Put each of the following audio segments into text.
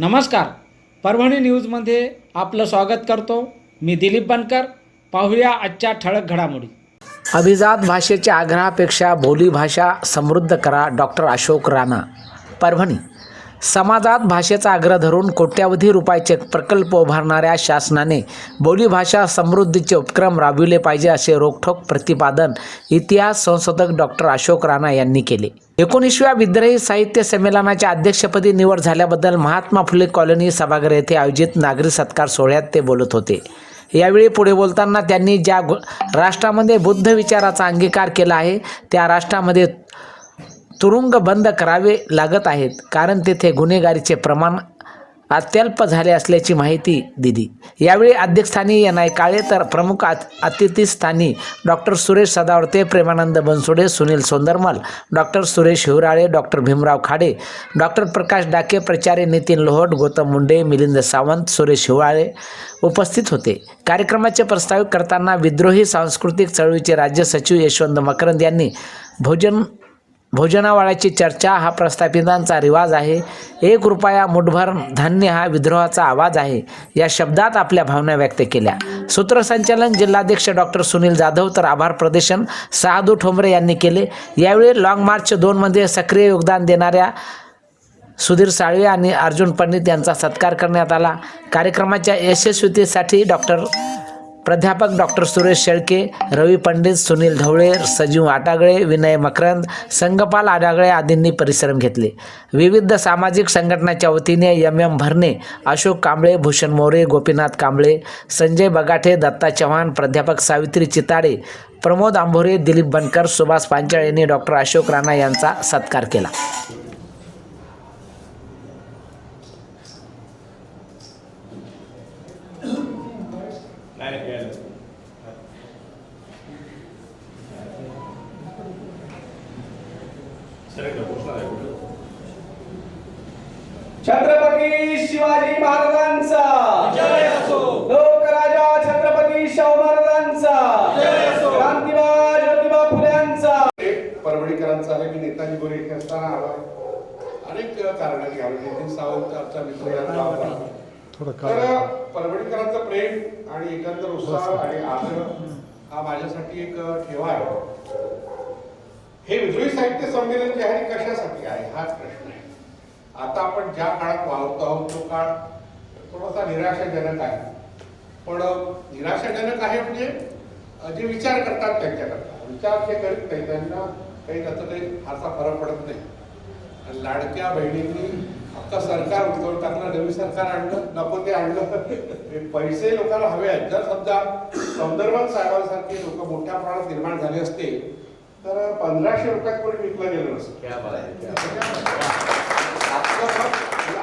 नमस्कार. परभणी न्यूजमध्ये आपलं स्वागत करतो. मी दिलीप बनकर. पाहूया आजच्या ठळक घडामोडी. अभिजात भाषेच्या आग्रहापेक्षा बोली भाषा समृद्ध करा डॉक्टर अशोक राणा. परभणी. समाजात भाषेचा आग्रह धरून कोट्यावधी रुपयाचे प्रकल्प उभारणाऱ्या शासनाने बोलीभाषा समृद्धीचे उपक्रम राबविले पाहिजे असे रोखठोक प्रतिपादन इतिहास संशोधक डॉक्टर अशोक राणा यांनी केले. एकोणीसव्या विद्रोही साहित्य संमेलनाच्या अध्यक्षपदी निवड झाल्याबद्दल महात्मा फुले कॉलनी सभागृह येथे आयोजित नागरी सत्कार सोहळ्यात ते बोलत होते. यावेळी पुढे बोलताना त्यांनी ज्या राष्ट्रामध्ये बुद्ध विचाराचा अंगीकार केला आहे त्या राष्ट्रामध्ये तुरुंग बंद करावे लागत आहेत कारण तेथे गुन्हेगारीचे प्रमाण अत्यल्प झाले असल्याची माहिती दिली. यावेळी अध्यक्षस्थानी यनाय काळे तर प्रमुख अतिथीस्थानी doctor Suresh Sadavarte Premanand Bansode Sunil Sondarmal doctor Suresh Hiwrale doctor Bhimrao Khade doctor Prakash Dake Prachare Nitin Lohat Gautam Munde Milind Sawant Suresh Hiwale उपस्थित होते. कार्यक्रमाचे प्रस्तावित करताना विद्रोही सांस्कृतिक चळवळीचे राज्य सचिव यशवंत मकरंद यांनी भोजन भोजनावाळाची चर्चा हा प्रस्थापितांचा रिवाज आहे. एक रुपया मुठभर धान्य हा विद्रोहाचा आवाज आहे. या शब्दात आपल्या भावना व्यक्त केल्या. सूत्रसंचालन जिल्हाध्यक्ष डॉक्टर सुनील जाधव तर आभार प्रदर्शन साधू ठोंबरे यांनी केले. यावेळी लाँग मार्च दोनमध्ये सक्रिय योगदान देणाऱ्या सुधीर साळवे आणि अर्जुन पंडित यांचा सत्कार करण्यात आला. कार्यक्रमाच्या यशस्वीतेसाठी डॉक्टर प्राध्यापक डॉक्टर सुरेश शेळके रवी पंडित सुनील ढवळे सजीव आटागळे विनय मकरंद संगपाल आडागळे आदींनी परिश्रम घेतले. विविध सामाजिक संघटनाच्या वतीने एम एम भरणे अशोक कांबळे भूषण मोरे गोपीनाथ कांबळे संजय बगाठे दत्ता चव्हाण प्राध्यापक सावित्री चिताडे प्रमोद आंभोरे दिलीप बनकर सुभाष पांचाळ यांनी डॉक्टर अशोक राणा यांचा सत्कार केला. नाही नाही यायला. सर एकदा प्रश्न आहे कुठं? छत्रपती शिवाजी महाराजांचा. लोकराजा छत्रपती शाहू महाराजांचा. क्रांतिबा ज्योतिबा फुल्यांचा. परभणीकरांचा आहे मी नेताजी गोरे इथे असताना आलो अनेक कारणाने आलो नितीन सावंत आमचा मित्र. तर परभणीकरांचं प्रेम आणि एकंदर उत्साह आणि आग्रह हा माझ्यासाठी एक ठेवा आहे. हे विद्रोही साहित्य संमेलन जे आहे कशासाठी आहे? हाच प्रश्न आहे. आता आपण ज्या काळात वावरतो आहोत तो काळ थोडासा निराशाजनक आहे. पण निराशाजनक आहे म्हणजे जे विचार करतात त्यांच्याकरता. विचार जे करीत नाही त्यांना काही त्याचा काही फारसा फरक पडत नाही. लाडक्या बहिणींनी अख्खा सरकार उठवून टाकलं नवीन सरकार आणलं नको ते आणलं. पैसे लोकांना हवे आहेत. जर समजा सौंदर्यात साहेबांसारखे लोक मोठ्या प्रमाणात निर्माण झाले असते तर पंधराशे रुपयात कोणी विकलं गेलं नसतं.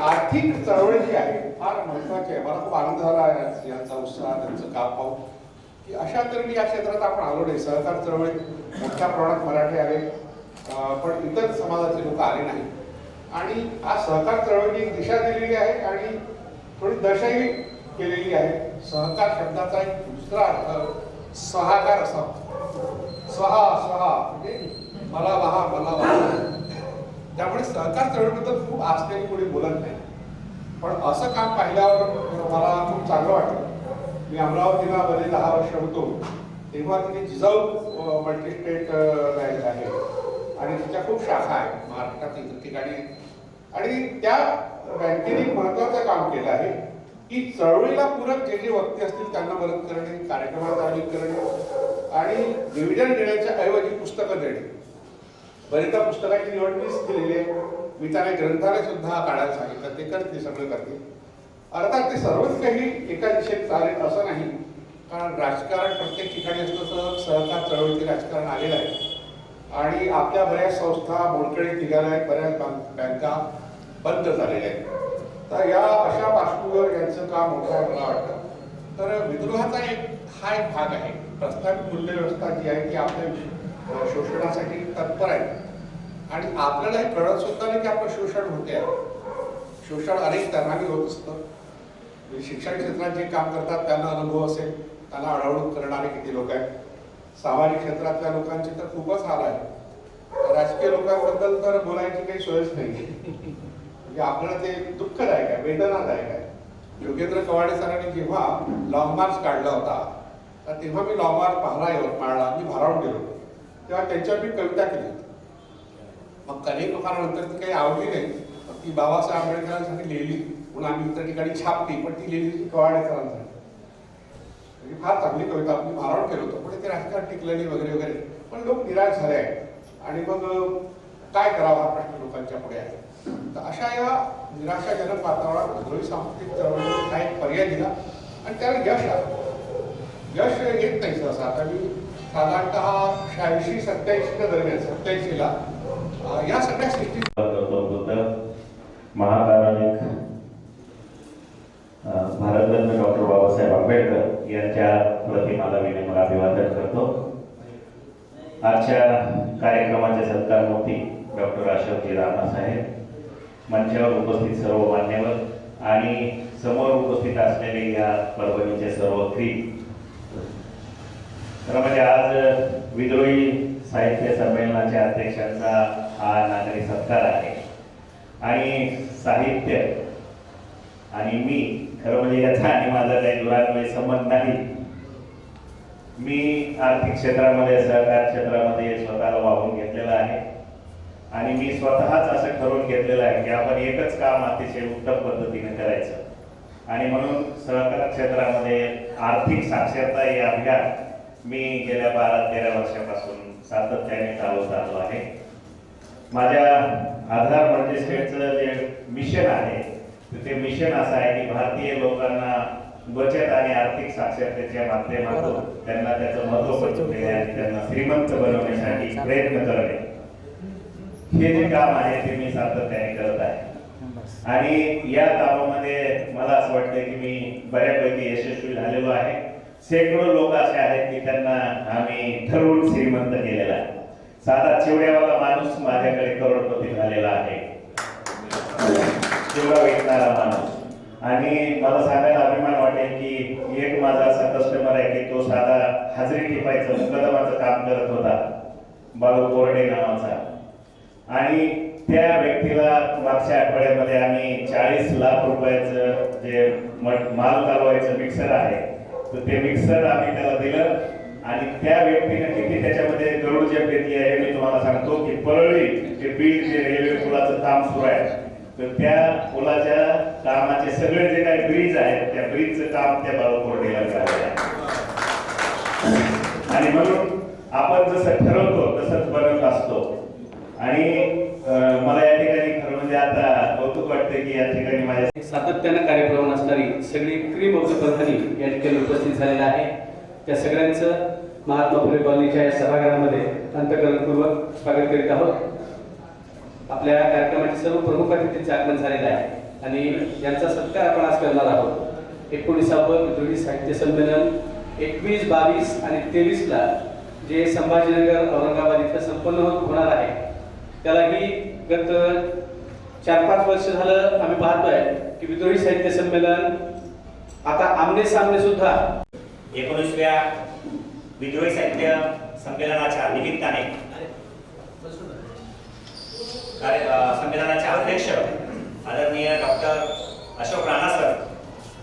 आर्थिक चळवळ जी आहे फार महत्वाची आहे. मला खूप आनंद झाला आहे यांचा उत्साह त्यांचं काम पाहून. की अशा तऱ्हेने या क्षेत्रात आपण आलो नाही. सहकार चळवळीत मोठ्या प्रमाणात मराठी आले. पण इतर समाजाचे लोक आले नाही आणि आज सहकार चळवळीने एक दिशा दिलेली आहे आणि थोडी दशाही केलेली आहे. सहकार शब्दाचा एक दुसरा अर्थ सहाकार असा सहा सहा म्हणजे मला वहा मला वहा. त्यामुळे सहकार चळवळीबद्दल खूप आस्थेने कोणी बोलत नाही. पण असं काम पाहिल्यावर मला खूप चांगलं वाटलं. मी अमरावतीला मध्ये दहा वर्ष होतो. तेव्हा तिथे जिजाऊ मल्टीस्टेट बँक आहे आणि तिच्या खूप शाखा आहेत महाराष्ट्रातील ठिकाणी. आणि त्या बँकेने एक महत्वाचं काम केलं आहे की चळवळीला पूरक जे जे वक्ते असतील त्यांना मदत करणे कार्यक्रमात आयोजित करणे आणि डिव्हिजन देण्याच्या ऐवजी पुस्तकं देणे. बरेचदा पुस्तकाची निवड मीच केलेली आहे. मी त्यांना ग्रंथालय सुद्धा काढायला सांगितलं ते करते सगळं करते. अर्थात ते सर्वच काही एका दिशेत चालेल असं नाही. कारण राजकारण प्रत्येक ठिकाणी असतं तर सहकार चळवळीचे राजकारण आलेलं आहे. आणि आपल्या बऱ्याच संस्था मोडकळीत निघाल्या आहेत बऱ्याच बँका बंद झालेल्या आहेत. तर या अशा पार्श्वभूमीवर यांचं काम मोठं आहे मला वाटतं. तर विद्रोहाचा एक हा एक भाग आहे. प्रस्तावित मूल्यव्यवस्था जी आहे ती आपल्या शोषणासाठी तत्पर आहे. आणि आपल्याला हे कळत सुद्धा नाही की आपलं शोषण होते आहे. शोषण अनेक तऱ्हाने होत असतं. शिक्षण क्षेत्रात जे काम करतात त्यांना अनुभव असेल. त्यांना अडवणूक करणारे किती लोक आहेत. सामाजिक क्षेत्रातल्या लोकांचे तर खूपच हाल आहे. राजकीय लोकांबद्दल तर बोलायची काही सोयच नाही. म्हणजे आपल्याला ते दुःखदायक आहे वेदनादायक आहे. योगेंद्र कवाडे सरांनी जेव्हा लॉंग मार्च काढला होता तर तेव्हा मी लॉंग मार्च पाहला यवतमाळला मी भारावून गेलो. तेव्हा त्यांच्यावर मी कविता केली. मग अनेक लोकांनंतर ती काही आवडली नाही. ती बाबासाहेब आंबेडकरांसाठी लिहिली. म्हणून आम्ही इतर ठिकाणी छापली पण ती लिहिली कवाडे सरांसाठी म्हणजे फार चांगली कविता आपण भारावून केलं होतं टिकलेली वगैरे वगैरे. पण लोक निराश झाले आहेत. आणि मग काय करावा हा प्रश्न लोकांच्या पुढे आहे? तर अशा या निराशाजनक वातावरणात विद्रोही सांस्कृतिक चळवळीने काय पर्याय दिला आणि त्याला यश आलं. यश येत नाही सहसा. आता मी साधारणतः शहाऐंशी सत्याऐंशीच्या दरम्यान सत्याऐंशीला या सगळ्या सृष्टी करतो बुद्ध महाकारुणिक अ, भारतरत्न डॉक्टर बाबासाहेब आंबेडकर यांच्या प्रतिमाला विनम्र अभिवादन करतो. आजच्या कार्यक्रमाचे सत्कारमूर्ती डॉक्टर अशोकजी राणा साहेब मंचावर उपस्थित सर्व मान्यवर आणि समोर उपस्थित असलेले या परभणीचे सर्व क्री. तर म्हणजे आज विद्रोही साहित्य संमेलनाच्या अध्यक्षांचा हा नागरी सत्कार आहे. आणि साहित्य आणि मी खरं म्हणजे याचा आणि माझा काही दुरान्वय संबंध नाही. मी आर्थिक क्षेत्रामध्ये सहकार क्षेत्रामध्ये स्वतःला वाहून घेतलेला आहे. आणि मी स्वतःच असं ठरवून घेतलेलं आहे की आपण एकच काम अतिशय उत्तम पद्धतीने करायचं. आणि म्हणून सहकार क्षेत्रामध्ये आर्थिक साक्षरता हे अभियान मी गेल्या बारा तेरा वर्षापासून सातत्याने चालवत आलो आहे. माझ्या आधार म्हणजे मजिस्ट्रेटचं जे मिशन आहे ते मिशन असं आहे की भारतीय लोकांना बचत आणि आर्थिक साक्षरतेच्या माध्यमातून त्यांना त्याचं महत्त्व पटवून देणे आणि त्यांना श्रीमंत बनवण्यासाठी प्रयत्न करणे हे जे काम आहे ते मी सातत्याने करत आहे. आणि या कामामध्ये मला असं वाटतं की मी बऱ्यापैकी यशस्वी झालेलो आहे. शेकडो लोक असे आहेत की त्यांना आम्ही ठरवून श्रीमंत केलेला आहे. साधा चिवड्यावाला माणूस माझ्याकडे करोडपती झालेला आहे. चिवडा भेटणारा माणूस. आणि मला सांगायला अभिमान वाटेल की एक माझा असा कस्टमर आहे की तो साधा हाजरी टिपायचं मुकदमाचं काम करत होता. बाळू बोर्डे नावाचा. आणि त्या व्यक्तीला मागच्या आठवड्यामध्ये आम्ही चाळीस लाख रुपयाचं जे माल चालवायचं मिक्सर आहे तर ते मिक्सर आम्ही त्याला दिलं. आणि त्या व्यक्तीने किती त्याच्यामध्ये गरुड जप घेतली आहे हे मी तुम्हाला सांगतो की परळी जे बीड जे रेल्वे पुलाचं काम सुरू आहे. तर त्या पुलाच्या कामाचे सगळे जे काही ब्रिज आहेत त्या ब्रिजचं काम त्या बाळू करायचं आणि म्हणून आपण जसं ठरवतो तसंच बनत असतो. आणि मला या ठिकाणी खरं म्हणजे आता कौतुक वाटते की या ठिकाणी माझ्या सातत्यानं कार्यक्रम असणारी सगळी क्री बौद्ध या ठिकाणी उपस्थित झालेला आहे. त्या सगळ्यांचं महात्मा फुले कॉलनीच्या या सभागृहामध्ये अंतकरणपूर्वक स्वागत करीत आहोत. आपल्या कार्यक्रमाचे सर्व प्रमुख अतिथींचे आगमन झालेलं आहे आणि यांचा सत्कार आपण आज करणार आहोत. एकोणीसावं विद्रोही साहित्य संमेलन एकवीस बावीस आणि तेवीसला जे संभाजीनगर औरंगाबाद इथं संपन्न होत होणार आहे त्यालाही गत चार पाच वर्ष झालं आम्ही पाहतोय की विद्रोही साहित्य संमेलन आता आमने सामने सुद्धा एकोणीसव्या विद्रोही साहित्य संमेलनाच्या निमित्ताने कार्य- संमेलनाचे अध्यक्ष आदरणीय डॉक्टर अशोक राणा सर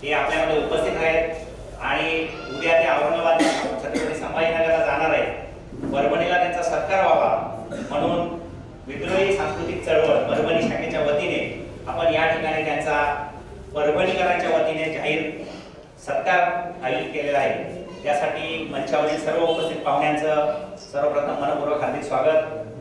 हे आपल्यामध्ये उपस्थित आहेत आणि उद्या ते औरंगाबाद छत्रपती संभाजीनगरला जाणार आहेत. परभणीला त्यांचा सत्कार व्हावा म्हणून विद्रोही सांस्कृतिक चळवळ परभणी शाखेच्या वतीने आपण या ठिकाणी त्यांचा परभणीकरांच्या वतीने जाहीर सत्कार आयोजित केलेला आहे. त्यासाठी मंचावरील सर्व उपस्थित पाहुण्यांचं सर्वप्रथम मनपूर्वक हार्दिक स्वागत.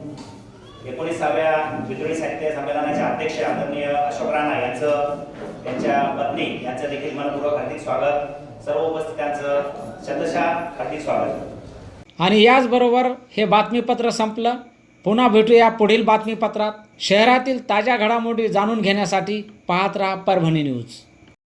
एकोणीसाव्या विद्रोही साहित्य संमेलनाचे अध्यक्ष आदरणीय अशोक राणा यांचं त्यांच्या पत्नी यांचं देखील मनपूर्वक हार्दिक स्वागत. सर्व उपस्थितांचं शतशा हार्दिक स्वागत. आणि याचबरोबर हे बातमीपत्र संपलं. पुन्हा भेटूया पुढील बातमीपत्रात. शहरातील ताज्या घडामोडी जाणून घेण्यासाठी पाहत राहा परभणी न्यूज.